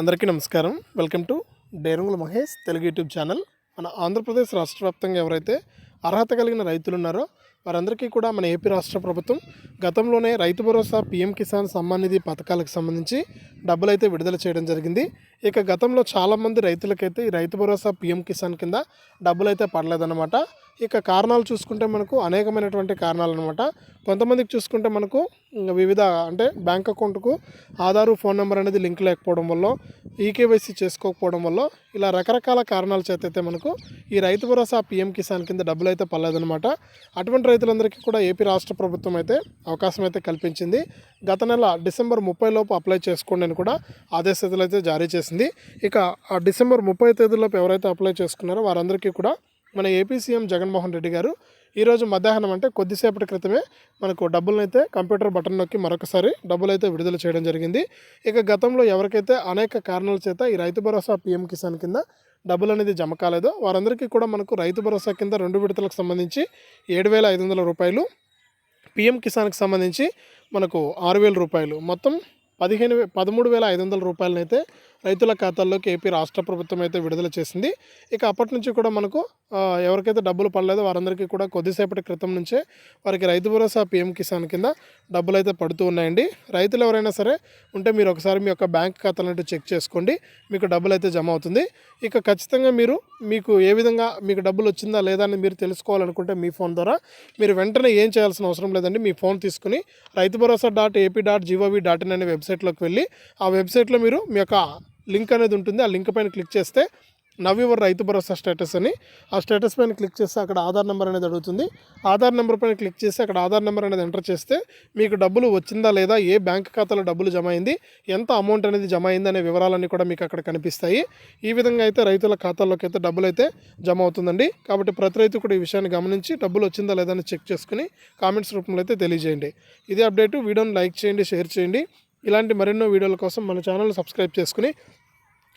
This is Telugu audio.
అందరికీ నమస్కారం. Welcome to Derangula Mahesh Telugu YouTube channel. మన ఆంధ్రప్రదేశ్ రాష్ట్ర వ్యాప్తంగా ఎవరైతే అర్హత కలిగిన రైతులు ఉన్నారో వారందరికీ కూడా మన ఏపీ రాష్ట్ర ప్రభుత్వం గతంలోనే రైతు భరోసా పీఎం కిసాన్ సమ్మాన్ నిధి పథకాలకు సంబంధించి డబ్బులైతే విడుదల చేయడం జరిగింది. ఇక గతంలో చాలామంది రైతులకైతే ఈ రైతు భరోసా పీఎం కిసాన్ కింద డబ్బులు అయితే పడలేదన్నమాట. ఇక కారణాలు చూసుకుంటే మనకు అనేకమైనటువంటి కారణాలు అనమాట కొంతమందికి చూసుకుంటే మనకు వివిధ అంటే బ్యాంక్ అకౌంట్కు ఆధారు ఫోన్ నెంబర్ అనేది లింక్ లేకపోవడం వల్ల ఈకేవైసీ చేసుకోకపోవడం వల్ల ఇలా రకరకాల కారణాల చేత అయితే మనకు ఈ రైతు భరోసా పీఎం కిసాన్ కింద డబ్బులు అయితే పర్లేదనమాట అటువంటి రైతులందరికీ కూడా ఏపీ రాష్ట్ర ప్రభుత్వం అయితే అవకాశం అయితే కల్పించింది. గత నెల డిసెంబర్ ముప్పై లోపు అప్లై చేసుకోండి అని కూడా ఆదేశాలు అయితే జారీ చేసింది. ఇక ఆ డిసెంబర్ ముప్పై తేదీలోపు ఎవరైతే అప్లై చేసుకున్నారో వారందరికీ కూడా మన ఏపీ సీఎం జగన్మోహన్ రెడ్డి గారు ఈరోజు మధ్యాహ్నం అంటే కొద్దిసేపటి క్రితమే మనకు డబ్బులనైతే కంప్యూటర్ బటన్ నొక్కి మరొకసారి డబ్బులైతే విడుదల చేయడం జరిగింది. ఇక గతంలో ఎవరికైతే అనేక కారణాల చేత ఈ రైతు భరోసా పీఎం కిసాన్ కింద డబ్బులు అనేది జమ కాలేదో వారందరికీ కూడా మనకు రైతు భరోసా కింద రెండు విడతలకు సంబంధించి ఏడు వేల ఐదు వందల రూపాయలు పిఎం కిసాన్కి సంబంధించి మనకు ఆరు వేల రూపాయలు. మొత్తం పదిహేను పదమూడు వేల ఐదు వందల రూపాయలనైతే రైతుల ఖాతాల్లోకి ఏపీ రాష్ట్ర ప్రభుత్వం అయితే విడుదల చేసింది. ఇక అప్పటి నుంచి కూడా మనకు ఎవరికైతే డబ్బులు పడలేదో వారందరికీ కూడా కొద్దిసేపటి క్రితం నుంచే వారికి రైతు భరోసా పీఎం కిసాన్ కింద డబ్బులు అయితే పడుతూ ఉన్నాయండి. రైతులు ఎవరైనా సరే ఉంటే మీరు ఒకసారి మీ యొక్క బ్యాంక్ ఖాతాలను చెక్ చేసుకోండి. మీకు డబ్బులు అయితే జమ అవుతుంది. ఇక ఖచ్చితంగా మీరు మీకు ఏ విధంగా మీకు డబ్బులు వచ్చిందా లేదా అని మీరు తెలుసుకోవాలనుకుంటే మీ ఫోన్ ద్వారా మీరు వెంటనే ఏం చేయాల్సిన అవసరం లేదండి. మీ ఫోన్ తీసుకుని Rythu Bharosa dot AP dot gov dot in అనే వెబ్సైట్లోకి వెళ్ళి ఆ వెబ్సైట్లో మీరు మీ యొక్క లింక్ అనేది ఉంటుంది. ఆ లింక్ పైన క్లిక్ చేస్తే now your Rythu Bharosa status అని. ఆ స్టేటస్ పైన క్లిక్ చేస్తే అక్కడ ఆధార్ నెంబర్ అనేది అడుగుతుంది. ఆధార్ నెంబర్ పైన క్లిక్ చేసి అక్కడ ఆధార్ నెంబర్ అనేది ఎంటర్ చేస్తే మీకు డబ్బులు వచ్చిందా లేదా ఏ బ్యాంక్ ఖాతాలో డబ్బులు జమ అయింది ఎంత అమౌంట్ అనేది జమ అయింది అనే వివరాలన్నీ కూడా మీకు అక్కడ కనిపిస్తాయి. ఈ విధంగా అయితే రైతుల ఖాతాల్లోకి అయితే డబ్బులు అయితే జమ అవుతుందండి. కాబట్టి ప్రతి రైతు కూడా ఈ విషయాన్ని గమనించి డబ్బులు వచ్చిందా లేదా అని చెక్ చేసుకుని కామెంట్స్ రూపంలో అయితే తెలియజేయండి. ఇదే అప్డేట్. వీడియోని లైక్ చేయండి షేర్ చేయండి. ఇలాంటి మరెన్నో వీడియోల కోసం మన ఛానల్ సబ్స్క్రైబ్ చేసుకుని